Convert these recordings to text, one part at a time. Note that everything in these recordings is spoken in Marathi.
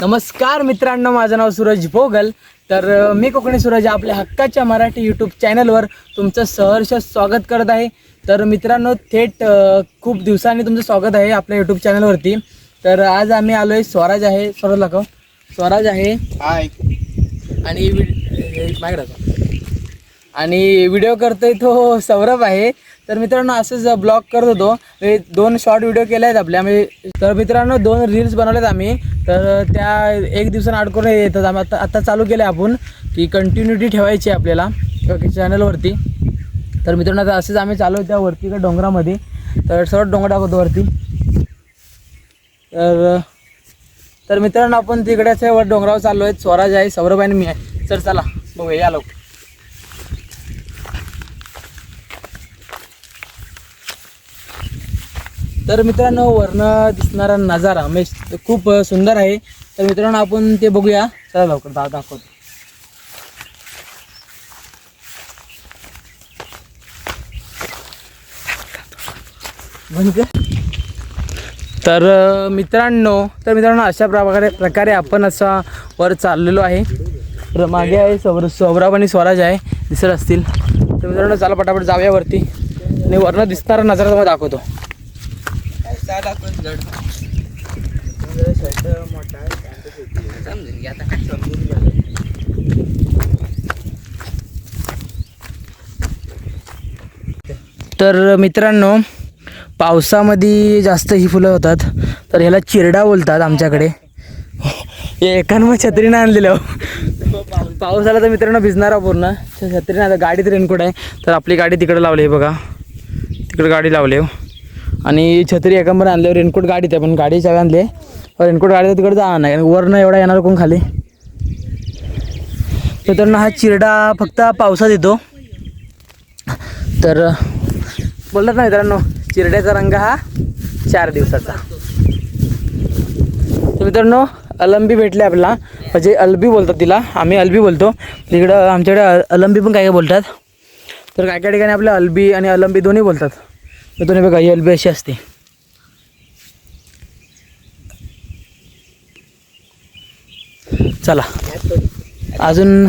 नमस्कार मित्रांनो माझं नाव सूरज भोगल. तर मी कोकणी सूरज आपल्या हक्काच्या मराठी यूट्यूब चॅनलवर तुमचं सहर्ष स्वागत करत आहे. तर मित्रांनो थेट खूप दिवसांनी तुमचं स्वागत आहे आपल्या यूट्यूब चॅनलवरती तर आज आम्ही आलो आहे स्वराज आहे. स्वराज दाखव. स्वराज आहे. हाय आणि मागे राहतो. आणि व्हिडिओ करतोय तो सौरभ आहे. तर मित्रांनो असंच ब्लॉग करत होतो. हे दोन शॉर्ट व्हिडिओ केले आहेत आपले. आम्ही तर मित्रांनो दोन रील्स बनवलेत आम्ही. तर त्या एक दिवसानं अडकून येतात. आम्ही आता आता चालू केलं आपण की कंटिन्युटी ठेवायची आहे आपल्याला चॅनलवरती तर मित्रांनो आता असंच आम्ही चालू आहे त्या वरती का डोंगरामध्ये. तर सर्व डोंगर दाखवतो वरती. तर तर मित्रांनो आपण तिकडेच वर डोंगरावर चाललो आहे स्वराज आहे सौरभ आहे आणि मी आहे. सर चला. बघूया या लोक तर मित्रांनो वरनं दिसणारा नजारा म्हणजे खूप सुंदर आहे. तर मित्रांनो आपण ते बघूया. चला लवकर दा दाखवतो. म्हणजे? तर मित्रांनो तर मित्रांनो अशा प्रकारे प्रकारे आपण असा वर चाललेलो आहे. तर मागे आहे सौर सौरभ आणि स्वराज आहे दिसत असतील. तर मित्रांनो चला पटापट जाऊया वरती. आणि वरनं दिसणारा नजारा तुम्हाला दाखवतो. तर मित्रांनो पावसामध्ये जास्त ही फुलं होतात तर ह्याला चिरडा बोलतात आमच्याकडे. हे एकानं मग छत्रीनं आणलेलं हो. पाऊस आला तर मित्रांनो भिजणारा पूर्ण. छत्रीनं आता गाडीत रेनकोट आहे तर आपली गाडी तिकडे लावली आहे बघा. तिकडे गाडी लावली हो. आणि छत्री एकांबर आणले रेनकोट गाडीत आहे पण गाडी चावी आणली आहे. रेनकोट गाडी तिकडे जा नाही वरनं एवढा येणार कोण खाली? मित्रांनो हा चिरडा फक्त पावसात येतो. तर बोलतात ना मित्रांनो चिरड्याचा रंग हा चार दिवसाचा. तर मित्रांनो अलंबी भेटले आपल्याला. म्हणजे अलबी बोलतात तिला आम्ही अलबी बोलतो. तिकडं आमच्याकडे अलंबी पण काय काय बोलतात. तर काय काय ठिकाणी आपल्या अलबी आणि अलंबी दोन्ही बोलतात. तुम्ही बघा एलबी अशी असते. चला. अजून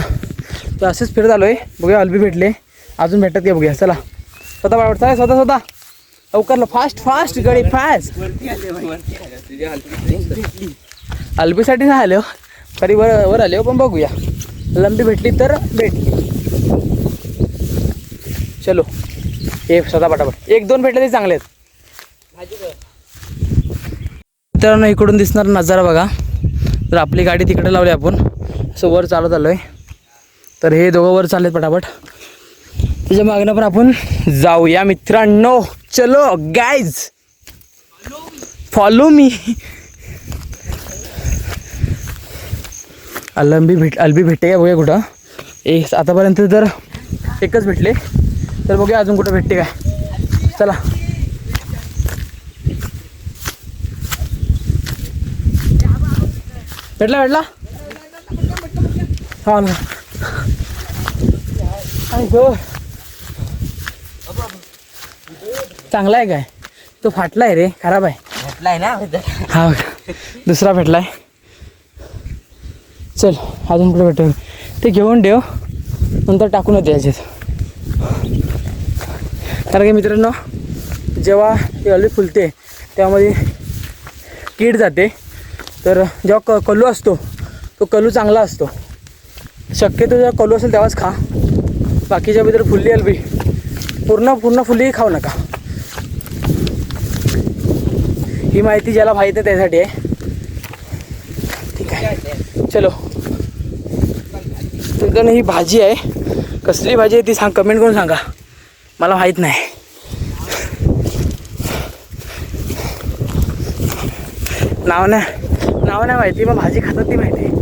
तर असेच फिरत आलो आहे बघूया अलबी भेटले. अजून भेटत का बघूया. चला. स्वतः पाठवत स्वतः स्वतः. लवकर फास्ट फास्ट गडी फास्ट अल्बीसाठी नाही आलो हो. तरी वर वर आले हो पण बघूया. लंबी भेटली तर भेटली. चलो. हे स्वतः पटापट. एक दोन भेटले ते चांगले आहेत. मित्रांनो इकडून दिसणार नजारा बघा. तर आपली गाडी तिकडे लावली आपण. असं वर चालत आलो आहे तर हे दोघं वर चालले पटापट. त्याच्या मागणं पण आपण जाऊया मित्रांनो. चलो गाईज फॉलो मी अलंबी भेट अलबी भेटते का बघूया कुठं? एक आतापर्यंत तर एकच भेटले. तर बघूया अजून कुठं भेटते काय. चला. भेटला भेटला? हा ना. चांगला आहे काय? तो फाटला आहे रे खराब आहे. भेटलाय ना? हा. दुसरा भेटलाय. चल अजून कुठे भेटेल ते घेऊन ठेव. नंतर टाकून होते याच्यात. कारण की मित्रांनो जेव्हा ती अळी फुलते त्यामध्ये कीड जाते. तर जेव्हा क कलू असतो तो कलू चांगला असतो. शक्यतो जेव्हा कलू असेल तेव्हाच खा. बाकीच्या भीतर फुल्ली हलवी पूर्ण पूर्ण फुल्लीही खाऊ नका. ही माहिती ज्याला माहीत आहे त्यासाठी आहे. ठीक आहे. चलो. तुमच्याकडे ही भाजी आहे. कसली भाजी आहे ती सांग कमेंट करून सांगा. मला माहीत नाही. नाव नाही नाव नाही माहिती मग भाजी खातात ती माहिती. आहे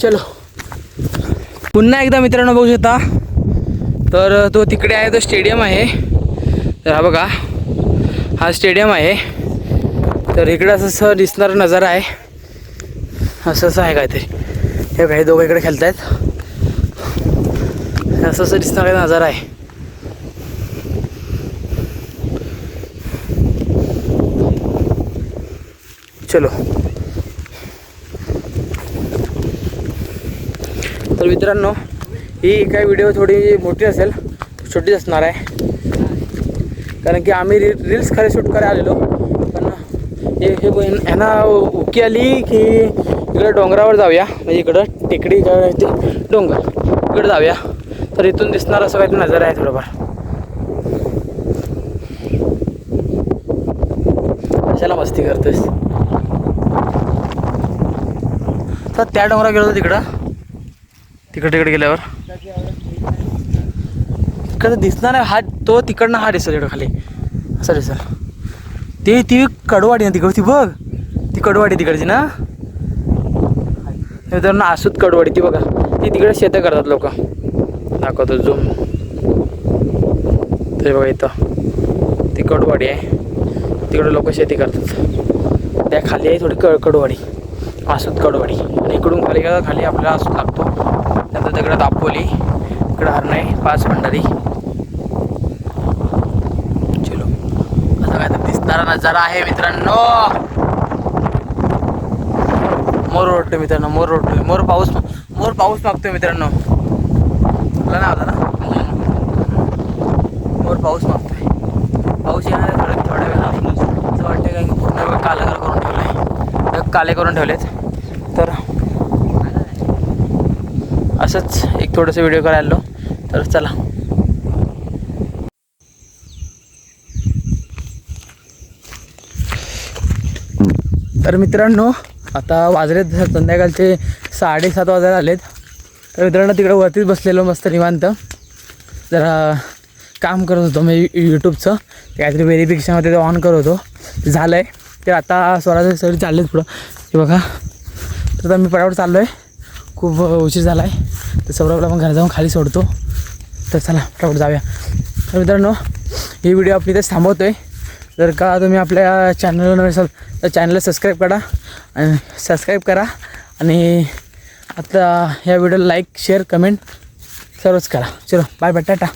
चलो. पुन्हा एकदा मित्रांनो बघू शकता. तर तो तिकडे आहे तो स्टेडियम आहे. तर हा बघा हा स्टेडियम आहे. तर इकडे असं असं दिसणारा नजारा आहे. असं असं आहे काहीतरी. हे काही दोघं इकडे खेळत आहेत असं असं दिसणारा नजारा आहे. चलो. तर मित्रांनो ही काय व्हिडिओ थोडी मोठी असेल छोटीच असणार आहे. कारण की आम्ही री रील्स खरे शूट करायला आलेलो. पण हे हे बहीण ह्यांना उकी आली की इकडं डोंगरावर जाऊया. म्हणजे इकडं टेकडी डोंगर. इकडं जाऊया. तर इथून दिसणार असं काही नजर आहे थोडंफार कशाला मस्ती करतोस तर त्या डोंगरावर गेलो होतो तिकडं. तिकडे तिकडे गेल्यावर. इकडं दिसणार नाही हा तो तिकडनं हा दिसतो तिकडं खाली. असं दिसत ते ती कडवाडी ना तिकडची बघ. ती कडवाडी तिकडची ना. तर ना आसूत कडवाडी ती बघा. ती तिकडे शेतं करतात लोक. दाखवतो झूम ते बघा इथं. ती कडवाडी आहे. तिकडे लोक शेती करतात. त्या खाली आहे थोडी क कडवाडी. आसूत कडवाडी. आणि इकडून खाली गेला खाली आपल्याला आसूत लागतो. नंतर तिकडे दापोली इकडं हरणे पाच भंडारी. चलो. आता काय तर दिसणारा नजारा आहे मित्रांनो. मोर ओढतोय मित्रांनो. मोर ओढतोय मोर पाऊस मोर पाऊस मागतोय मित्रांनो. तुला नाही आला ना मोर पाऊस मागतोय. पाऊस येणार आहे थोड्या थोड्या वेळा असं वाटतं काय की पूर्ण वेळ कालगर करून ठेवलं आहे काले करून ठेवलेत. तर असंच एक थोडंसं व्हिडिओ करायला आलो. तर चला. तर मित्रांनो आता वाजलेत संध्याकाळचे साडेसात वाजायला आलेत. तर मित्रांनो तिकडे वरतीच बसलेलो मस्त निवांत. जरा काम करत होतो मी यूट्यूबचं ते काहीतरी व्हेरिफिकेशनमध्ये ते ऑन करत होतो. ते झालं आहे ते आता स्वराज सर चाललेत पुढं. हे बघा. तर आता मी पटापट चाललो आहे खूप उशीर झाला आहे तर सौरभला मग घरी जाऊन खाली सोडतो. तर चला पटापट जाऊया. तर मित्रांनो ही व्हिडिओ आपली इथेच थांबवतो आहे जर का तुम्ही आपल्या चॅनलवर नवीन असाल तर चॅनलला सबस्क्राईब करा. आणि सबस्क्राईब करा. आणि आता ह्या व्हिडिओला लाईक शेअर कमेंट सर्वच करा. चलो बाय बाय टाटा.